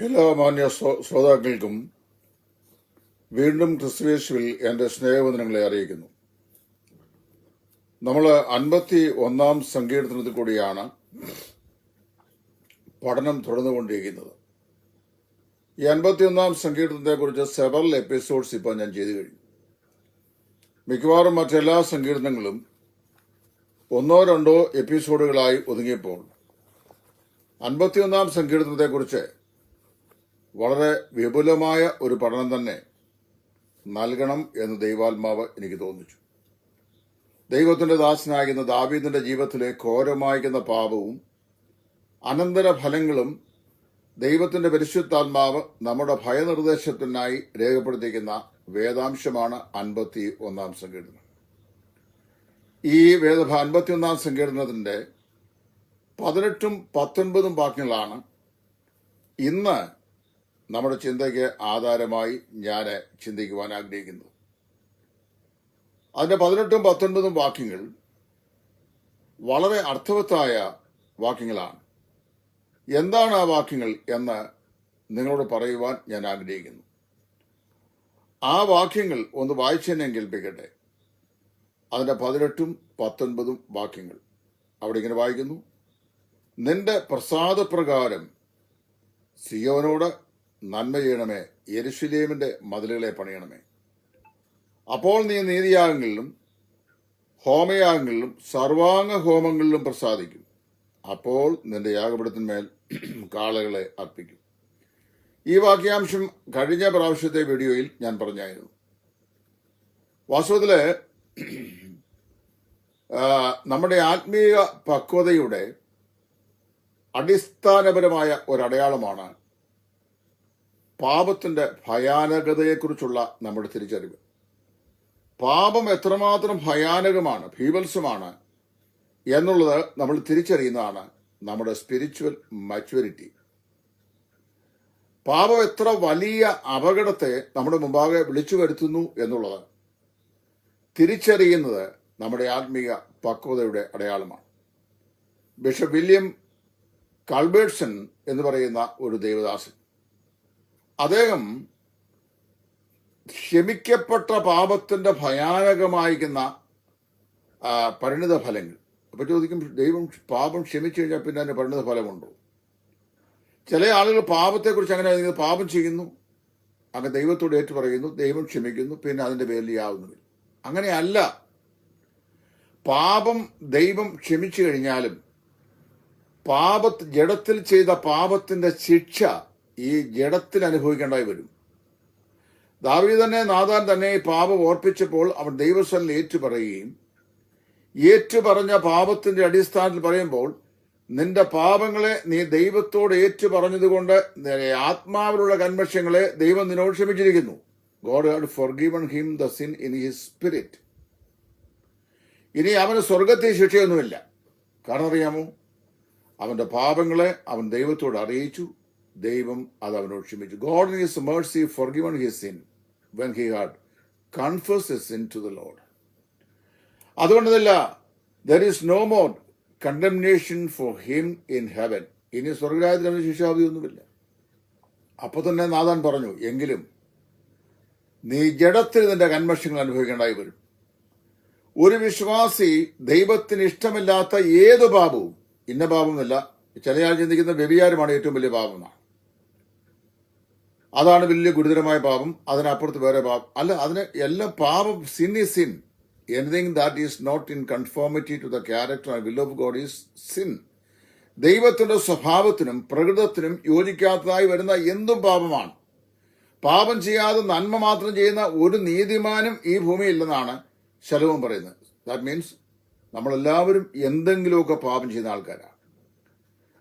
എല്ലാ മാന്യ ശ്രോ- ശ്രോതാക്കൾക്കും വീണ്ടും ക്രിസ്തുവേശുവിൽ എന്റെ സ്നേഹവന്ദനങ്ങളെ അറിയിക്കുന്നു. നമ്മൾ അൻപത്തി ഒന്നാം സങ്കീർത്തനത്തിൽ കൂടിയാണ് പഠനം തുടർന്നുകൊണ്ടിരിക്കുന്നത്. ഈ അൻപത്തിയൊന്നാം സങ്കീർത്തനത്തെ കുറിച്ച് സെവറൽ എപ്പിസോഡ്സ് ഇപ്പോൾ ഞാൻ ചെയ്തു കഴിഞ്ഞു. മിക്കവാറും മറ്റെല്ലാ സങ്കീർത്തനങ്ങളും ഒന്നോ രണ്ടോ എപ്പിസോഡുകളായി ഒതുങ്ങിയപ്പോൾ അൻപത്തിയൊന്നാം സങ്കീർത്തനത്തെക്കുറിച്ച് വളരെ വിപുലമായ ഒരു പഠനം തന്നെ നൽകണം എന്ന് ദൈവാത്മാവ് എനിക്ക് തോന്നിച്ചു. ദൈവത്തിന്റെ ദാസനാകുന്ന ദാവീദിന്റെ ജീവിതത്തിലെ ഘോരമായിരിക്കുന്ന പാപവും അനന്തര ഫലങ്ങളും ദൈവത്തിന്റെ പരിശുദ്ധാത്മാവ് നമ്മുടെ ഭയനിർദ്ദേശത്തിനായി രേഖപ്പെടുത്തിയിരിക്കുന്ന വേദാംശമാണ് അൻപത്തി ഒന്നാം സങ്കീർത്തനം. ഈ വേദ അൻപത്തി ഒന്നാം സങ്കീർത്തനത്തിന്റെ പതിനെട്ടും പത്തൊൻപതും വാക്യങ്ങളാണ് ഇന്ന് നമ്മുടെ ചിന്തയ്ക്ക് ആധാരമായി ഞാൻ ചിന്തിക്കുവാൻ ആഗ്രഹിക്കുന്നു. അതിന്റെ പതിനെട്ടും പത്തൊൻപതും വാക്യങ്ങൾ വളരെ അർത്ഥവത്തായ വാക്യങ്ങളാണ്. എന്താണ് ആ വാക്യങ്ങൾ എന്ന് നിങ്ങളോട് പറയുവാൻ ഞാൻ ആഗ്രഹിക്കുന്നു. ആ വാക്യങ്ങൾ ഒന്ന് വായിച്ച് ഞാൻ കേൾപ്പിക്കട്ടെ അതിന്റെ പതിനെട്ടും പത്തൊൻപതും വാക്യങ്ങൾ അവിടെ ഇങ്ങനെ വായിക്കുന്നു. നിന്റെ പ്രസാദപ്രകാരം സിയോനോട് നന്മ ചെയ്യണമേ യെരുഷലേമിന്റെ മതിലുകളെ പണിയണമേ. അപ്പോൾ നീ നീതിയാഗങ്ങളിലും ഹോമയാഗങ്ങളിലും സർവാംഗ ഹോമങ്ങളിലും പ്രസാദിക്കും. അപ്പോൾ നിന്റെ യാഗപീഠത്തിന്മേൽ കാളകളെ അർപ്പിക്കും. ഈ വാക്യാംശം കഴിഞ്ഞ പ്രാവശ്യത്തെ വീഡിയോയിൽ ഞാൻ പറഞ്ഞായിരുന്നു. വാസ്തവത്തിൽ നമ്മുടെ ആത്മീയ പക്വതയുടെ അടിസ്ഥാനപരമായ ഒരടയാളമാണ് പാപത്തിന്റെ ഭയാനകതയെക്കുറിച്ചുള്ള നമ്മുടെ തിരിച്ചറിവ്. പാപം എത്രമാത്രം ഭയാനകമാണ് ഭീവത്സമാണ് എന്നുള്ളത് നമ്മൾ തിരിച്ചറിയുന്നതാണ് നമ്മുടെ സ്പിരിച്വൽ മച്വരിറ്റി പാപം എത്ര വലിയ അപകടത്തെ നമ്മുടെ മുമ്പാകെ വിളിച്ചു വരുത്തുന്നു എന്നുള്ളത് തിരിച്ചറിയുന്നത് നമ്മുടെ ആത്മീയ പക്വതയുടെ അടയാളമാണ്. ബിഷപ്പ് വില്യം കൾബേർട്സൺ എന്ന് പറയുന്ന ഒരു ദേവദാസൻ അദ്ദേഹം ക്ഷമിക്കപ്പെട്ട പാപത്തിന്റെ ഭയാനകമായിരിക്കുന്ന പരിണിത ഫലങ്ങൾ അപ്പൊ ചോദിക്കും ദൈവം പാപം ക്ഷമിച്ചു കഴിഞ്ഞാൽ പിന്നെ അതിന് പരിണിത ഫലമുണ്ടോ ചില ആളുകൾ പാപത്തെക്കുറിച്ച് അങ്ങനെ പാപം ചെയ്യുന്നു. അങ്ങനെ ദൈവത്തോട് ഏറ്റു പറയുന്നു ദൈവം ക്ഷമിക്കുന്നു പിന്നെ അതിന്റെ പേരിൽ യാവുന്നുമില്ല അങ്ങനെയല്ല. പാപം ദൈവം ക്ഷമിച്ചു കഴിഞ്ഞാലും പാപ ജഡത്തിൽ ചെയ്ത പാപത്തിന്റെ ശിക്ഷ ഈ ജഡത്തിൽ അനുഭവിക്കേണ്ടായി വരും. ദാവി തന്നെ നാദാൻ തന്നെ പാപം ഓർപ്പിച്ചപ്പോൾ അവൻ ദൈവസ്ഥലിൽ ഏറ്റുപറയുകയും ഏറ്റുപറഞ്ഞ പാപത്തിന്റെ അടിസ്ഥാനത്തിൽ പറയുമ്പോൾ നിന്റെ പാപങ്ങളെ നീ ദൈവത്തോട് ഏറ്റു പറഞ്ഞതുകൊണ്ട് നിന്റെ ആത്മാവിലുള്ള കന്മഷങ്ങളെ ദൈവം നിന്നോട് ക്ഷമിച്ചിരിക്കുന്നു. God had forgiven him the sin in his spirit ഇനി അവന് സ്വർഗത്തെ ശിക്ഷയൊന്നുമില്ല. കാരണം അറിയാമോ? അവന്റെ പാപങ്ങളെ അവൻ ദൈവത്തോട് അറിയിച്ചു. ദൈവം അത് അവനോട് ക്ഷമിച്ചു. God in his mercy forgiven his sin when he had confess his sin to the Lord അതുകൊണ്ടതല്ല there is no more condemnation for him in heaven ഇനി സ്വർഗരാജ്യത്തിൽ അവന് ശിക്ഷാവിധിയൊന്നുമില്ല. അപ്പൊ തന്നെ നാഥാൻ പറഞ്ഞു എങ്കിലും നീ ജഡത്തിൽ നിന്റെ കന്മഷങ്ങൾ അനുഭവിക്കേണ്ടായി വരും. ഒരു വിശ്വാസി ദൈവത്തിന് ഇഷ്ടമില്ലാത്ത ഏത് പാപവും ഇന്ന പാപമെന്നല്ല ചിലയാൾ ചിന്തിക്കുന്ന വ്യഭിചാരമാണ് ഏറ്റവും വലിയ പാപമാണ് അതാണ് വലിയ ഗുരുതരമായ പാപം. അതിനപ്പുറത്ത് വേറെ പാപം. അല്ല അതിന് എല്ലാം പാപം sin is sin anything that is not in conformity to the character and will of God is sin ദൈവത്തിന്റെ സ്വഭാവത്തിനും പ്രകൃതത്തിനും യോജിക്കാത്തതായി വരുന്ന എന്തും പാപമാണ്. പാപം ചെയ്യാതെ നന്മ മാത്രം ചെയ്യുന്ന ഒരു നീതിമാനും ഈ ഭൂമിയില്ലെന്നാണ് ശലവും പറയുന്നത്. ദാറ്റ് മീൻസ് നമ്മളെല്ലാവരും എന്തെങ്കിലുമൊക്കെ പാപം ചെയ്യുന്ന ആൾക്കാരാണ്.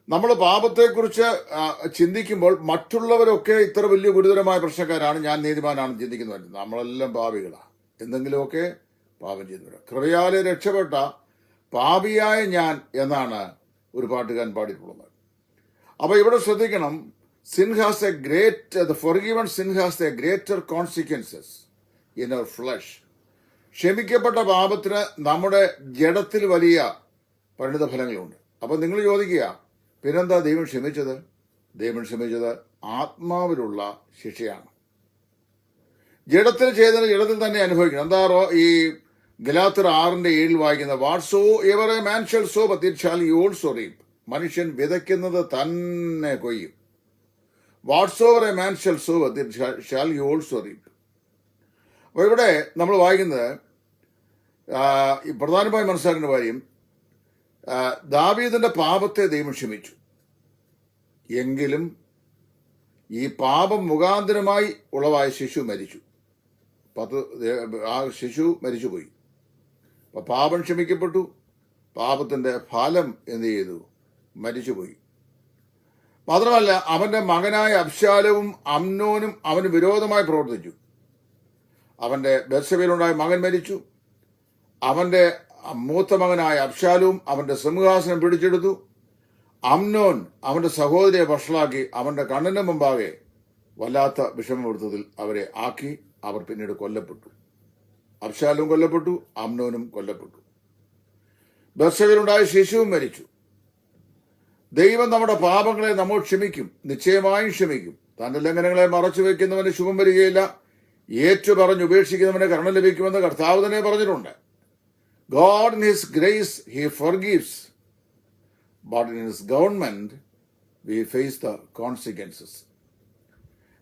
നമ്മൾ പാപത്തെക്കുറിച്ച് ചിന്തിക്കുമ്പോൾ മറ്റുള്ളവരൊക്കെ ഇത്ര വലിയ ഗുരുതരമായ പ്രശ്നക്കാരാണ് ഞാൻ നീതിമാനാണ് ചിന്തിക്കുന്നത്. നമ്മളെല്ലാം പാപികളാണ് എന്തെങ്കിലുമൊക്കെ പാപം ചെയ്യുന്നവരാണ് കൃപയാലെ രക്ഷപ്പെട്ട പാപിയായ ഞാൻ എന്നാണ് ഒരു പാട്ടുകാരൻ പാടിയിട്ടുള്ളത്. അപ്പൊ ഇവിടെ ശ്രദ്ധിക്കണം sin has a great the forgiven sin has a greater consequences in our flesh ക്ഷമിക്കപ്പെട്ട പാപത്തിന് നമ്മുടെ ജഡത്തിൽ വലിയ പരിണിത ഫലങ്ങളുണ്ട് അപ്പൊ നിങ്ങൾ ചോദിക്കുക പിന്നെന്താ ദൈവം ക്ഷമിച്ചത്? ദൈവം ക്ഷമിച്ചത് ആത്മാവിലുള്ള ശിക്ഷയാണ്. ജഡത്തിൽ ചെയ്തത് ജഡത്തിൽ തന്നെ അനുഭവിക്കണം. എന്താ ഈ ഗലാത്തർ ആറിന്റെ ഏഴിൽ വായിക്കുന്ന whatsoever a man shall sow പത്തിച്ചാൽ also reap മനുഷ്യൻ വിതയ്ക്കുന്നത് തന്നെ കൊയ്യും. Whatsoever a man shall sow you also reap അപ്പോൾ ഇവിടെ നമ്മൾ വായിക്കുന്നത് പ്രധാനമായി മനസ്സിലാക്കേണ്ട കാര്യം ദാവീദിന്റെ പാപത്തെ ദൈവം ക്ഷമിച്ചു. എങ്കിലും ഈ പാപം മുഖാന്തരമായി ഉളവായ ശിശു മരിച്ചു. പത്ത് ആ ശിശു മരിച്ചുപോയി. അപ്പൊ പാപം ക്ഷമിക്കപ്പെട്ടു. പാപത്തിന്റെ ഫലം എന്ത് ചെയ്തു? മരിച്ചുപോയി. മാത്രമല്ല അവന്റെ മകനായ അബ്ശാലവും അമ്നോനും അവന് വിരോധമായി പ്രവർത്തിച്ചു. അവന്റെ ബെർസബയിലുണ്ടായ മകൻ മരിച്ചു. അവന്റെ മൂത്ത മകനായ അബ്ശാലും അവന്റെ സിംഹാസനം പിടിച്ചെടുത്തു. അമ്നോൻ അവന്റെ സഹോദരിയെ വഷളാക്കി അവന്റെ കണ്ണിന് മുമ്പാകെ വല്ലാത്ത വിഷമപ്പെടുത്തതിൽ അവരെ ആക്കി അവർ പിന്നീട് കൊല്ലപ്പെട്ടു. അബ്ശാലും കൊല്ലപ്പെട്ടു അമ്നോനും കൊല്ലപ്പെട്ടു. ബർഷകരുണ്ടായ ശിശുവും മരിച്ചു. ദൈവം നമ്മുടെ പാപങ്ങളെ നമ്മൾ ക്ഷമിക്കും നിശ്ചയമായും ക്ഷമിക്കും. തന്റെ ലംഘനങ്ങളെ മറച്ചു വെക്കുന്നവന് ശുഭം വരികയില്ല. ഏറ്റു പറഞ്ഞ് ഉപേക്ഷിക്കുന്നവന് കരുണ ലഭിക്കുമെന്ന് കർത്താവ് തന്നെ പറഞ്ഞിട്ടുണ്ട്. God in his grace he forgives. But in his government we face the consequences.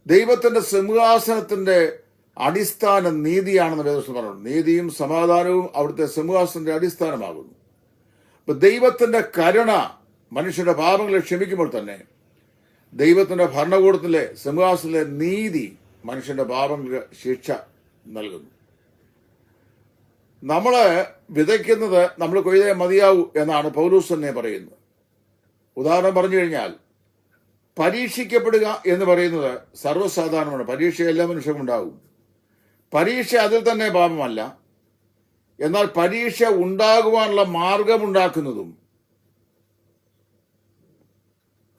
ദൈവത്തിന്റെ സിംഹാസനത്തിന്റെ അടിസ്ഥാന നീതിയാണെന്ന് വേദം പറഞ്ഞു. നീതിയും സമാധാനവും അവിടുത്തെ സിംഹാസനത്തിന്റെ അടിസ്ഥാനമാകുന്നു. അപ്പൊ ദൈവത്തിന്റെ കരുണ മനുഷ്യന്റെ പാപങ്ങളെ ക്ഷമിക്കുമ്പോൾ തന്നെ ദൈവത്തിന്റെ ഭരണകൂടത്തിലെ സിംഹാസനത്തിലെ നീതി മനുഷ്യന്റെ പാപങ്ങൾക്ക് ശിക്ഷ നൽകുന്നു. നമ്മൾ വിതയ്ക്കുന്നത് നമ്മൾ കൊയ്തേ മതിയാവൂ എന്നാണ് പൗലൂസ് തന്നെ പറയുന്നത്. ഉദാഹരണം പറഞ്ഞു കഴിഞ്ഞാൽ പരീക്ഷിക്കപ്പെടുക എന്ന് പറയുന്നത് സർവസാധാരണമാണ്. പരീക്ഷ എല്ലാ മനുഷ്യർക്കും ഉണ്ടാകും പരീക്ഷ അതിൽ തന്നെ പാപമല്ല. എന്നാൽ പരീക്ഷ ഉണ്ടാകുവാനുള്ള മാർഗമുണ്ടാക്കുന്നതും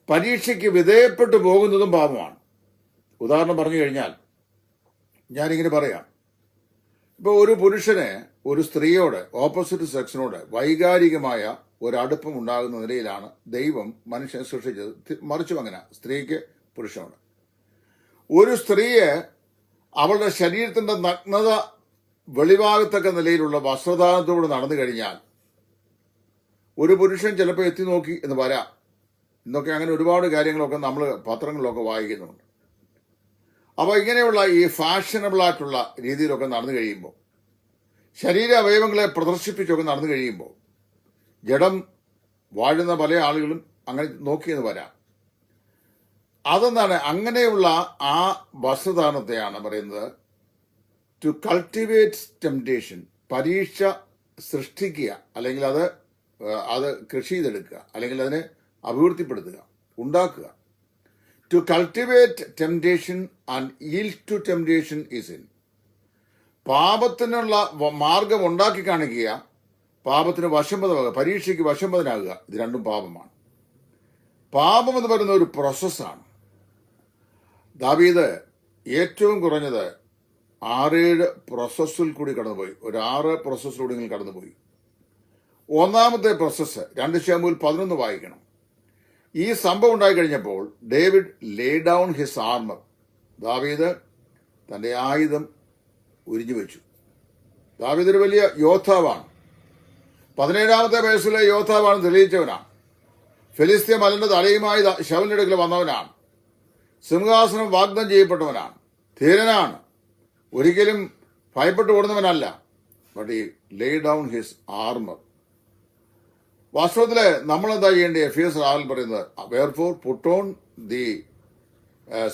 പരീക്ഷയ്ക്ക് വിധേയപ്പെട്ടു പോകുന്നതും പാപമാണ്. ഉദാഹരണം പറഞ്ഞു കഴിഞ്ഞാൽ ഞാനിങ്ങനെ പറയാം. ഇപ്പോൾ ഒരു പുരുഷന് ഒരു സ്ത്രീയോട് ഓപ്പോസിറ്റ് സെക്സിനോട് വൈകാരികമായ ഒരടുപ്പം ഉണ്ടാകുന്ന നിലയിലാണ് ദൈവം മനുഷ്യനെ സൃഷ്ടിച്ചത്. മറിച്ചും അങ്ങനെ സ്ത്രീക്ക് പുരുഷനോട് ഒരു സ്ത്രീയെ അവളുടെ ശരീരത്തിന്റെ നഗ്നത വെളിവാകത്തക്ക നിലയിലുള്ള വസ്ത്രദാനത്തോട് നടന്നു കഴിഞ്ഞാൽ ഒരു പുരുഷൻ ചിലപ്പോൾ എത്തി നോക്കി എന്ന് വരാം ഇന്നൊക്കെ അങ്ങനെ ഒരുപാട് കാര്യങ്ങളൊക്കെ നമ്മൾ പത്രങ്ങളിലൊക്കെ വായിക്കുന്നുണ്ട്. അപ്പോൾ ഇങ്ങനെയുള്ള ഈ ഫാഷനബിൾ ആയിട്ടുള്ള രീതിയിലൊക്കെ നടന്നു കഴിയുമ്പോൾ ശരീര അവയവങ്ങളെ പ്രദർശിപ്പിച്ചൊക്കെ നടന്നു കഴിയുമ്പോൾ ജഡം വാഴുന്ന പല ആളുകളും അങ്ങനെ നോക്കിയെന്ന് വരാം. അതെന്താണ്? അങ്ങനെയുള്ള ആ വസ്തുദാനത്തെയാണ് പറയുന്നത്. ടു കൾട്ടിവേറ്റ് ടെംപ്റ്റേഷൻ പരീക്ഷ സൃഷ്ടിക്കുക അല്ലെങ്കിൽ അത് അത് കൃഷി ചെയ്തെടുക്കുക അല്ലെങ്കിൽ അതിനെ അഭിവൃദ്ധിപ്പെടുത്തുക ഉണ്ടാക്കുക. To cultivate temptation and yield to temptation is in പാപത്തിനുള്ള മാർഗം ഉണ്ടാക്കി കാണിക്കുക പാപത്തിന് വശമ്പതമാകുക പരീക്ഷയ്ക്ക് വശമ്പതനാകുക ഇത് രണ്ടും പാപമാണ്. പാപം എന്ന് പറയുന്ന ഒരു പ്രോസസ്സാണ് ദാവീദ് ഏറ്റവും കുറഞ്ഞത് ആറേഴ് പ്രോസസ്സിൽ കൂടി കടന്നുപോയി. ഒരു ആറ് പ്രോസസ്സിലൂടെ നിങ്ങൾ കടന്നുപോയി. ഒന്നാമത്തെ പ്രോസസ്സ് രണ്ട് ശാമുൽ പതിനൊന്ന് വായിക്കണം. ഈ സംഭവം ഉണ്ടായി കഴിഞ്ഞപ്പോൾ David lay down his armour ദാവീദ് തന്റെ ആയുധം ഉരിഞ്ഞു വെച്ചു. ദാവീദ് ഒരു വലിയ യോദ്ധാവാണ്. പതിനേഴാമത്തെ വയസ്സിലെ യോദ്ധാവാണ് തെളിയിച്ചവനാണ് ഫെലിസ്ത്യ മലന്റെ തലയുമായി ശവലിന്റെ വന്നവനാണ്. സിംഹാസനം വാഗ്ദാനം ചെയ്യപ്പെട്ടവനാണ് ധീരനാണ്. ഒരിക്കലും ഭയപ്പെട്ടു ഓടുന്നവനല്ല. ബട്ട് ഈ ലേ ഡൗൺ ഹിസ് ആർമർ വാസ്തവത്തിൽ നമ്മൾ എന്താ ചെയ്യേണ്ടത്? എസ് റാവൽ പറയുന്നത് wherefore put on the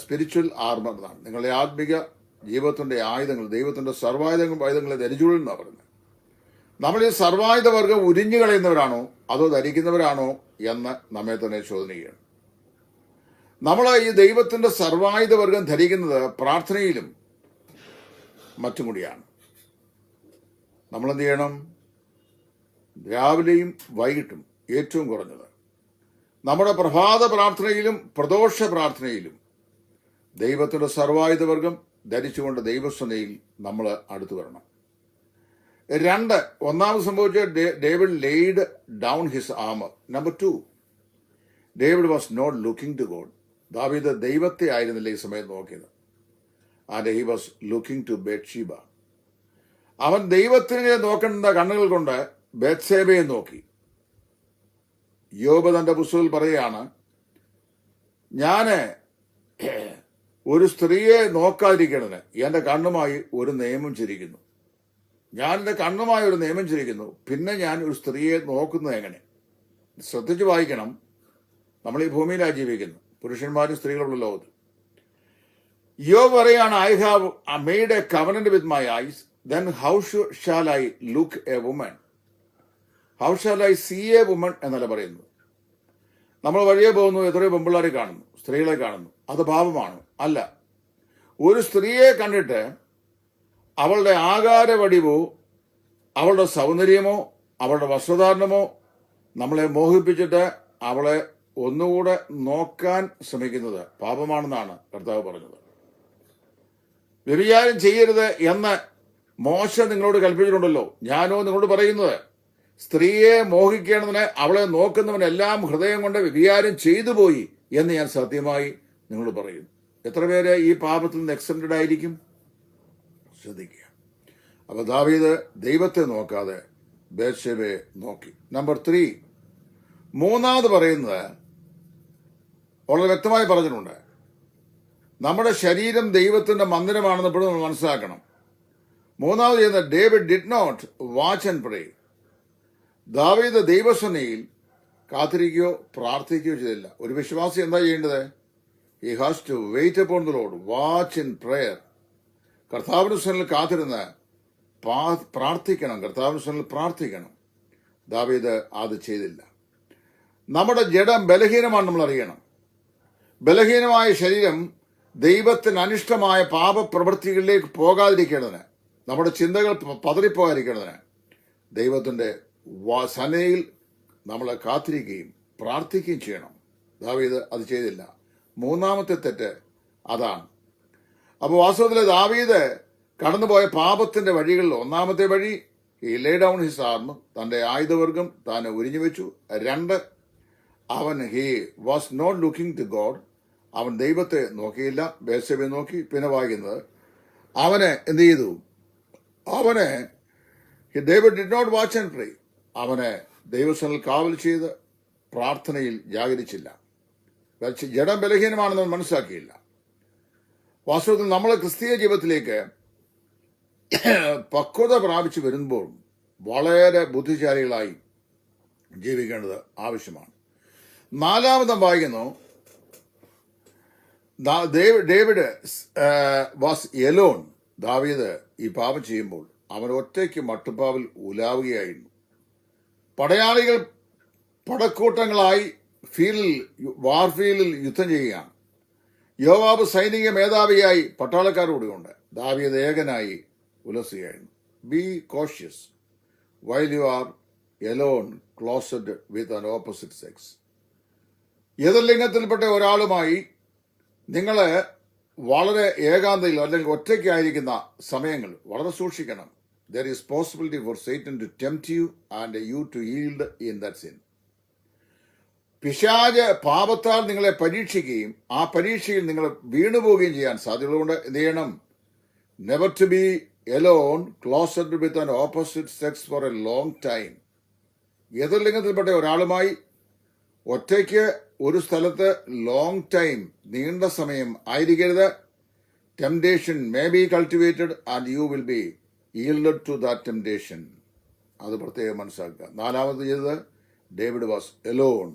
spiritual armour എന്നാണ്. നിങ്ങളുടെ ആത്മിക ജീവിതത്തിന്റെ ആയുധങ്ങൾ ദൈവത്തിന്റെ സർവായുധങ്ങൾ ആയുധങ്ങളെ ധരിച്ചുകൊള്ളുന്ന പറയുന്നത്. നമ്മൾ ഈ സർവായുധ വർഗം ഉരിഞ്ഞു കളയുന്നവരാണോ? അതോ ധരിക്കുന്നവരാണോ? എന്ന് നമ്മെ തന്നെ ചോദന ചെയ്യണം നമ്മൾ ഈ ദൈവത്തിന്റെ സർവായുധ വർഗം ധരിക്കുന്നത് പ്രാർത്ഥനയിലും മറ്റും കൂടിയാണ്. നമ്മൾ എന്ത് ചെയ്യണം രാവിലെയും വൈകിട്ടും ഏറ്റവും കുറഞ്ഞത്. നമ്മുടെ പ്രഭാത പ്രാർത്ഥനയിലും പ്രദോഷ പ്രാർത്ഥനയിലും ദൈവത്തിന്റെ സർവായുധ വർഗം ധരിച്ചുകൊണ്ട് ദൈവസ്വനയിൽ നമ്മൾ അടുത്തു വരണം. രണ്ട് ഒന്നാമത് സംഭവിച്ച David laid down his armour number two David was not looking to God. ദാവീദ് ദൈവത്തെ ആയിരുന്നില്ല ഈ സമയത്ത് നോക്കിയത്. And he was looking to Bathsheba അവൻ ദൈവത്തിനെ നോക്കേണ്ട കണ്ണുകൾ കൊണ്ട് ബെത്സേബയെ നോക്കി. യോബ തന്റെ പുസ്തകത്തിൽ പറയുകയാണ് ഞാൻ ഒരു സ്ത്രീയെ നോക്കാതിരിക്കണതിന് എന്റെ കണ്ണുമായി ഒരു നിയമം ചിരിക്കുന്നു. ഞാൻ എന്റെ കണ്ണുമായി ഒരു നിയമം ചിരിക്കുന്നു. പിന്നെ ഞാൻ ഒരു സ്ത്രീയെ നോക്കുന്നത് എങ്ങനെ? ശ്രദ്ധിച്ചു വായിക്കണം. നമ്മൾ ഈ ഭൂമിയിലാണ് ജീവിക്കുന്നത് പുരുഷന്മാരും സ്ത്രീകളുള്ള ലോകത്ത്. യോ പറയാണ് I have made a covenant with my eyes then how shall I look a woman how shall I see a woman എന്നല്ല പറയുന്നത്. നമ്മൾ വഴിയെ പോകുന്നു എത്രയോ പെമ്പിള്ളാരെ കാണുന്നു സ്ത്രീകളെ കാണുന്നു. അത് പാപമാണ്. അല്ല ഒരു സ്ത്രീയെ കണ്ടിട്ട് അവളുടെ ആകാരവടിവോ അവളുടെ സൗന്ദര്യമോ അവളുടെ വസ്ത്രധാരണമോ നമ്മളെ മോഹിപ്പിച്ചിട്ട് അവളെ ഒന്നുകൂടെ നോക്കാൻ ശ്രമിക്കുന്നത് പാപമാണെന്നാണ് കർത്താവ് പറഞ്ഞത്. വ്യഭിചാരം ചെയ്യരുത് എന്ന് മോശ നിങ്ങളോട് കൽപ്പിച്ചിട്ടുണ്ടല്ലോ. ഞാനോ നിങ്ങളോട് പറയുന്നത് സ്ത്രീയെ മോഹിക്കേണ്ടതിന് അവളെ നോക്കുന്നവനെല്ലാം ഹൃദയം കൊണ്ട് വ്യഭിചാരം ചെയ്തു പോയി എന്ന് ഞാൻ സത്യമായി നിങ്ങളോട് പറയുന്നു. എത്ര പേര് ഈ പാപത്തിൽ നിന്ന് എക്സെപ്റ്റഡ് ആയിരിക്കും? ശ്രദ്ധിക്കുക. അപ്പൊ ദാവീദ് ദൈവത്തെ നോക്കാതെ ബേർഷെബയെ നോക്കി. നമ്പർ ത്രീ മൂന്നാമത് പറയുന്നത് വളരെ വ്യക്തമായി പറഞ്ഞിട്ടുണ്ട്. നമ്മുടെ ശരീരം ദൈവത്തിന്റെ മന്ദിരമാണെന്ന് ഇപ്പോഴും നമ്മൾ മനസ്സിലാക്കണം. മൂന്നാമത് ചെയ്യുന്ന David did not watch and pray ദാവീദ് ദൈവസനയിൽ കാത്തിരിക്കുകയോ പ്രാർത്ഥിക്കുകയോ ചെയ്തില്ല. ഒരു വിശ്വാസി എന്താ ചെയ്യേണ്ടത്? He has to wait upon the Lord watch in prayer കർത്താവിന് സ്വനിൽ കാത്തിരുന്ന് പ്രാർത്ഥിക്കണം. കർത്താവിന് സ്വനിൽ പ്രാർത്ഥിക്കണം. ദാവീദ് അത് ചെയ്തില്ല. നമ്മുടെ ജഡം ബലഹീനമാണ് നമ്മൾ അറിയണം. ബലഹീനമായ ശരീരം ദൈവത്തിന് അനിഷ്ടമായ പാപപ്രവൃത്തികളിലേക്ക് പോകാതിരിക്കേണ്ടതിന് നമ്മുടെ ചിന്തകൾ പതറിപ്പോകാതിരിക്കേണ്ടതിന് ദൈവത്തിന്റെ സനയിൽ നമ്മളെ കാത്തിരിക്കുകയും പ്രാർത്ഥിക്കുകയും ചെയ്യണം. ദാവീദ് അത് ചെയ്തില്ല. മൂന്നാമത്തെ തെറ്റ് അതാണ്. അപ്പോൾ വാസ്തവത്തിൽ ദാവീദ് കടന്നുപോയ പാപത്തിന്റെ വഴികളിൽ ഒന്നാമത്തെ വഴി ഈ ലേ ഡൗൺ ഹിസ് ആർമ് തന്റെ ആയുധവർഗം താൻ ഉരിഞ്ഞു വെച്ചു. രണ്ട് അവൻ he was not looking to God അവൻ ദൈവത്തെ നോക്കിയില്ല ബേസബെ നോക്കി പിന്നെ വായിക്കുന്നത് അവനെ എന്ത് ചെയ്തു? അവനെ David did not watch and pray അവനെ ദൈവസ്ഥനിൽ കാവൽ ചെയ്ത് പ്രാർത്ഥനയിൽ ജാഗരിച്ചില്ല. ജഡം ബലഹീനമാണെന്ന് മനസ്സിലാക്കിയില്ല. വാസ്തവത്തിൽ നമ്മൾ ക്രിസ്തീയ ജീവിതത്തിലേക്ക് പക്വത പ്രാപിച്ചു വരുമ്പോൾ വളരെ ബുദ്ധിശാലികളായി ജീവിക്കേണ്ടത് ആവശ്യമാണ്. നാലാമതും വായിക്കുന്നു. David was alone. ദാവീദ് ഈ പാപം ചെയ്യുമ്പോൾ അവൻ ഒറ്റയ്ക്ക് മട്ടുപ്പാവിൽ ഉലാവുകയായിരുന്നു. പടയാളികൾ പടക്കൂട്ടങ്ങളായി ഫീൽഡിൽ വാർഫീൽഡിൽ യുദ്ധം ചെയ്യുകയാണ്. യോവാബ് സൈനിക മേധാവിയായി പട്ടാളക്കാരോടുകൊണ്ട് ദാവീദ് ഏകനായി ഉലസുകയായിരുന്നു. Be cautious while you are alone closed with an opposite sex എതിർലിംഗത്തിൽപ്പെട്ട ഒരാളുമായി നിങ്ങൾ വളരെ ഏകാന്തയിൽ അല്ലെങ്കിൽ ഒറ്റയ്ക്കായിരിക്കുന്ന സമയങ്ങൾ വളരെ സൂക്ഷിക്കണം. There is possibility for Satan to tempt you and you to yield in that sin പിശാജ് പാപത്താൽ നിങ്ങളെ പരീക്ഷിക്കുകയും ആ പരീക്ഷയിൽ നിങ്ങൾ വീണുപോവുകയും ചെയ്യാൻ സാധ്യതയുള്ളതുകൊണ്ട് എന്ത് ചെയ്യണം? Never to be alone closed with an opposite sex for a long time എതിർലിംഗത്തിൽപ്പെട്ട ഒരാളുമായി ഒറ്റയ്ക്ക് ഒരു സ്ഥലത്ത് ലോങ് ടൈം നീണ്ട സമയം ആയിരിക്കരുത്. Temptation may be cultivated and you will be yield to that temptation അത് പ്രത്യേകം മനസ്സിലാക്കുക. നാലാമത് ചെയ്തത് ഡേവിഡ് വാസ് എലോൺ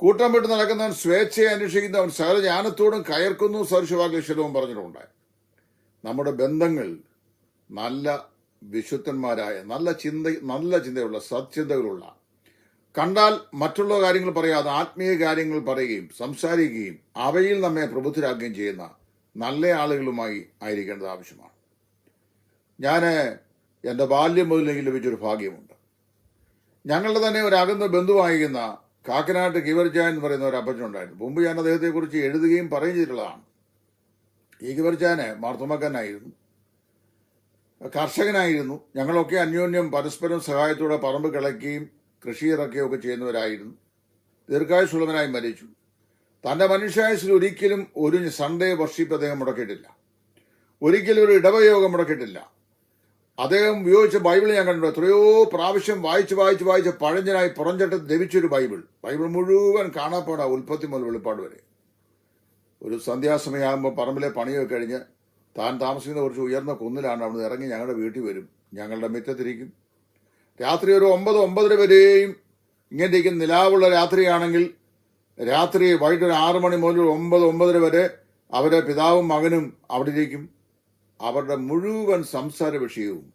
കൂട്ടം വിട്ട് നടക്കുന്നവൻ സ്വേച്ഛയെ അന്വേഷിക്കുന്നവൻ സകല ജ്ഞാനത്തോടും കയർക്കുന്നു സദൃശവാക്യക്ഷരവും പറഞ്ഞിട്ടുണ്ട്. നമ്മുടെ ബന്ധങ്ങൾ നല്ല വിശുദ്ധന്മാരായ നല്ല ചിന്ത നല്ല ചിന്തയുള്ള സത്ചിന്തകളുള്ള കണ്ടാൽ മറ്റുള്ള കാര്യങ്ങൾ പറയാതെ ആത്മീയ കാര്യങ്ങൾ പറയുകയും സംസാരിക്കുകയും അവയിൽ നമ്മെ പ്രബുദ്ധരാക്കുകയും ചെയ്യുന്ന നല്ല ആളുകളുമായി ആയിരിക്കേണ്ടത് ആവശ്യമാണ്. ഞാൻ എന്റെ ബാല്യം മുതലെങ്കിൽ ലഭിച്ചൊരു ഭാഗ്യമുണ്ട്. ഞങ്ങളുടെ തന്നെ ഒരു ബന്ധുവായിരിക്കുന്ന കാക്കനാട്ട് കിവർജാൻ എന്ന് പറയുന്ന ഒരു അപ്പച്ചനുണ്ടായിരുന്നു മുമ്പ് ഞാൻ അദ്ദേഹത്തെക്കുറിച്ച് എഴുതുകയും പറയുകയും ചെയ്തിട്ടുള്ളതാണ്. ഈ കിവർജാന് മാർത്തമക്കനായിരുന്നു. കർഷകനായിരുന്നു. ഞങ്ങളൊക്കെ അന്യോന്യം പരസ്പരം സഹായത്തോടെ പറമ്പ് കിളയ്ക്കുകയും കൃഷി ഇറക്കുകയും ഒക്കെ ചെയ്യുന്നവരായിരുന്നു. ദീർഘായുസുള്ളവനായി മരിച്ചു. തന്റെ മനുഷ്യായുസിൽ ഒരിക്കലും ഒരു സൺഡേ വർഷിപ്പ് അദ്ദേഹം മുടക്കിയിട്ടില്ല. ഒരിക്കലും ഒരു ഇടവയോഗം മുടക്കിയിട്ടില്ല. അദ്ദേഹം ഉപയോഗിച്ച ബൈബിൾ ഞാൻ കണ്ടു എത്രയോ പ്രാവശ്യം വായിച്ച് വായിച്ച് വായിച്ച് പഴഞ്ചനായി പുറഞ്ചട്ട് ദവിച്ചൊരു ബൈബിൾ. ബൈബിൾ മുഴുവൻ കാണാപ്പാടാ ഉൽപ്പത്തി മുതൽ വെളിപ്പാട് വരെ. ഒരു സന്ധ്യാസമയമാകുമ്പോൾ പറമ്പിലെ പണിയൊക്കെ കഴിഞ്ഞ് താൻ താമസിക്കുന്ന കുറച്ച് ഉയർന്ന കുന്നിലാണ് അവിടെ ഇറങ്ങി ഞങ്ങളുടെ വീട്ടിൽ വരും. ഞങ്ങളുടെ മിറ്റത്തിരിക്കും. രാത്രി ഒരു ഒമ്പത് ഒമ്പതര വരെയും ഇങ്ങനെ ഇരിക്കുന്ന നിലാവുള്ള രാത്രിയാണെങ്കിൽ രാത്രി വൈകിട്ട് ഒരു ആറ് മണി മുതൽ ഒമ്പത് ഒമ്പതര വരെ അവരെ പിതാവും മകനും അവിടെ ഇരിക്കും അവരുടെ മുഴുവൻ സംസാര വിഷയവും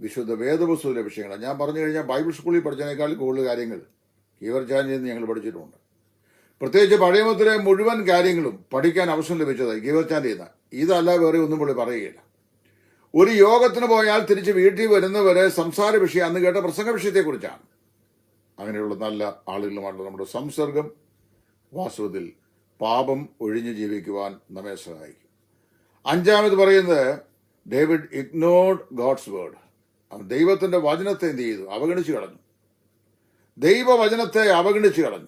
വിശുദ്ധ വേദപുസ്തകത്തിലെ വിഷയങ്ങളാണ്. ഞാൻ പറഞ്ഞു കഴിഞ്ഞാൽ ബൈബിൾ സ്കൂളിൽ പഠിച്ചതിനേക്കാൾ കൂടുതൽ കാര്യങ്ങൾ കീവർചാനിൽ നിന്ന് ഞങ്ങൾ പഠിച്ചിട്ടുണ്ട്. പ്രത്യേകിച്ച് പഴയമത്തിലെ മുഴുവൻ കാര്യങ്ങളും പഠിക്കാൻ അവസരം ലഭിച്ചത് കീവർചാന്റെ നിന്ന്. ഇതല്ല വേറെ ഒന്നും പുള്ളി പറയുകയില്ല. ഒരു യോഗത്തിന് പോയാൽ തിരിച്ച് വീട്ടിൽ വരുന്നവരെ സംസാര വിഷയം അന്ന് കേട്ട പ്രസംഗ വിഷയത്തെക്കുറിച്ചാണ്. അങ്ങനെയുള്ള നല്ല ആളുകളുമായിട്ടുള്ള നമ്മുടെ സംസർഗം വാസ്തവത്തിൽ പാപം ഒഴിഞ്ഞു ജീവിക്കുവാൻ നമ്മെ സഹായിക്കും. അഞ്ചാമത് പറയുന്നത് ഡേവിഡ് ഇഗ്നോർഡ് ഗോഡ്സ് വേർഡ്. അവൻ ദൈവത്തിന്റെ വചനത്തെ എന്ത് ചെയ്തു? അവഗണിച്ചു കളഞ്ഞു. ദൈവവചനത്തെ അവഗണിച്ചു കളഞ്ഞു.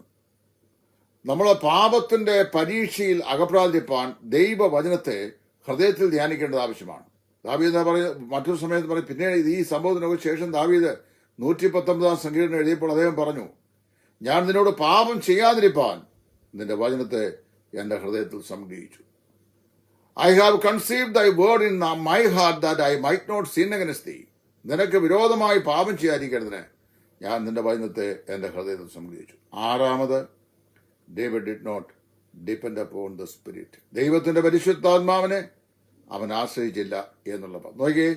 നമ്മളെ പാപത്തിന്റെ പരീക്ഷയിൽ അകപ്രാധിപ്പാൻ ദൈവവചനത്തെ ഹൃദയത്തിൽ ധ്യാനിക്കേണ്ടത് ആവശ്യമാണ്. ദാവീദ് പറയ മറ്റൊരു സമയത്ത് പറയും പിന്നീട് ഈ സംഭവത്തിനൊക്കെ ശേഷം ദാവീദ് നൂറ്റി പത്തൊമ്പതാം സംഗീതം എഴുതിയപ്പോൾ അദ്ദേഹം പറഞ്ഞു ഞാൻ നിന്നോട് പാപം ചെയ്യാതിരിപ്പാൻ നിന്റെ വചനത്തെ എന്റെ ഹൃദയത്തിൽ സംഗ്രഹിച്ചു. I have conceived thy word in my heart that I might not sin against thee നിനക്ക് വിരോധമായി പാപം ചെയ്യാതിരിക്കുന്നതിന് ഞാൻ നിന്റെ വചനത്തെ എന്റെ ഹൃദയത്തിൽ സംഗ്രഹിച്ചു. ആറാമത് David did not depend upon the spirit ദൈവത്തിന്റെ പരിശുദ്ധാത്മാവിനെ അവൻ ആശ്രയിച്ചില്ല എന്നുള്ളത് നോക്കിയേ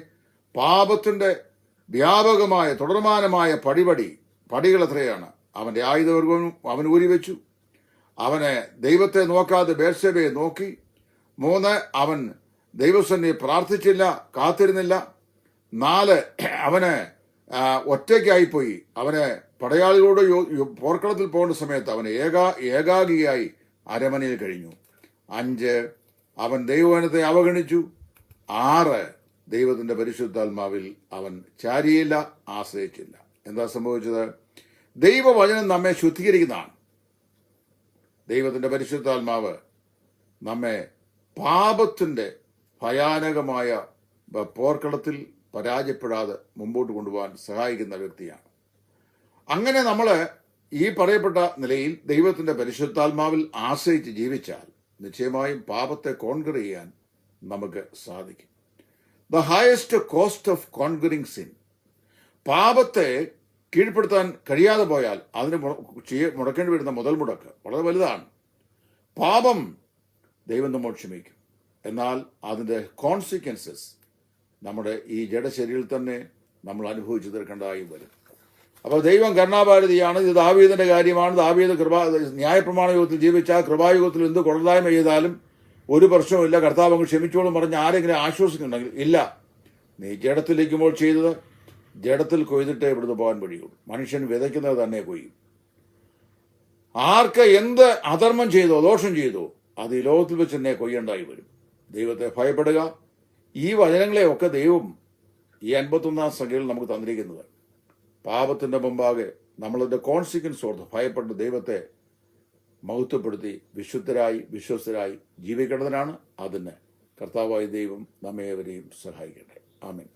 പാപത്തിന്റെ വ്യാപകമായ തുടർമാനമായ പടിപടി പടികൾ എത്രയാണ്? അവന്റെ ആയുധവർഗവും അവൻ ഊരിവെച്ചു. അവനെ ദൈവത്തെ നോക്കാതെ ബേർസേബയെ നോക്കി മൂന്ന് അവൻ ദൈവസന്നെ പ്രാർത്ഥിച്ചില്ല കാത്തിരുന്നില്ല. നാല് അവന് ഒറ്റയ്ക്കായിപ്പോയി. അവന് പടയാളികളോട് പോർക്കളത്തിൽ പോകേണ്ട സമയത്ത് അവൻ ഏകാ ഏകാഗിയായി അരമനയിൽ കഴിഞ്ഞു. അഞ്ച് അവൻ ദൈവവനത്തെ അവഗണിച്ചു. ആറ് ദൈവത്തിന്റെ പരിശുദ്ധാത്മാവിൽ അവൻ ചാരിയില്ല ആശ്രയിച്ചില്ല. എന്താ സംഭവിച്ചത്? ദൈവവചനം നമ്മെ ശുദ്ധീകരിക്കുന്നതാണ്. ദൈവത്തിന്റെ പരിശുദ്ധാത്മാവ് നമ്മെ പാപത്തിന്റെ ഭയാനകമായ പോർക്കളത്തിൽ പരാജയപ്പെടാതെ മുമ്പോട്ട് കൊണ്ടുപോകാൻ സഹായിക്കുന്ന വ്യക്തിയാണ്. അങ്ങനെ നമ്മൾ ഈ പറയപ്പെട്ട നിലയിൽ ദൈവത്തിന്റെ പരിശുദ്ധാത്മാവിൽ ആശ്രയിച്ച് ജീവിച്ചാൽ നിശ്ചയമായും പാപത്തെ കോൺകർ ചെയ്യാൻ നമുക്ക് സാധിക്കും. The highest cost of conquering sin പാപത്തെ കീഴ്പ്പെടുത്താൻ കഴിയാതെ പോയാൽ അതിന് മുടക്കേണ്ടി വരുന്ന മുതൽ മുടക്ക് വളരെ വലുതാണ്. പാപം ദൈവം നമ്മൾ ക്ഷമിക്കും. എന്നാൽ അതിന്റെ കോൺസിക്വൻസസ് നമ്മുടെ ഈ ജഡശരീരത്തിൽ തന്നെ നമ്മൾ അനുഭവിച്ചു തീർക്കേണ്ടതായും വരും. അപ്പോൾ ദൈവം കരുണാഭാരതിയാണ് ഇത് ദാവീദിന്റെ കാര്യമാണ്. ദാവീദ് കൃപാ ന്യായപ്രമാണ യുഗത്തിൽ ജീവിച്ച കൃപായുഗത്തിൽ എന്ത് കൊള്ളതായ്മ ചെയ്താലും ഒരു പ്രശ്നവുമില്ല കർത്താവ് അങ്ങ് ക്ഷമിച്ചോളും പറഞ്ഞ് ആരെങ്കിലും ആശ്വസിക്കുന്നുണ്ടെങ്കിൽ ഇല്ല. നീ ജഡത്തിലിരിക്കുമ്പോൾ ചെയ്തത് ജഡത്തിൽ കൊയ്തിട്ടേ ഇവിടുന്ന് പോകാൻ വഴിയുള്ളൂ. മനുഷ്യൻ വിതയ്ക്കുന്നത് തന്നെ കൊയ്യും. ആർക്ക് എന്ത് അധർമ്മം ചെയ്തോ ദോഷം ചെയ്തോ അത് ഈ ലോകത്തിൽ വെച്ച് തന്നെ കൊയ്യണ്ടായി വരും. ദൈവത്തെ ഭയപ്പെടുക. ഈ വചനങ്ങളെയൊക്കെ ദൈവം ഈ അൻപത്തൊന്നാം സംഖ്യയിൽ നമുക്ക് തന്നിരിക്കുന്നത് പാപത്തിന്റെ മുമ്പാകെ നമ്മളതിന്റെ കോൺസിക്വൻസ് ഓർത്ത് ഭയപ്പെട്ട് ദൈവത്തെ മഹത്വപ്പെടുത്തി വിശുദ്ധരായി വിശ്വസ്തരായി ജീവിക്കേണ്ടതിനാണ് അതിന് കർത്താവായ ദൈവം നമ്മേവരെയും സഹായിക്കട്ടെ. ആമേൻ.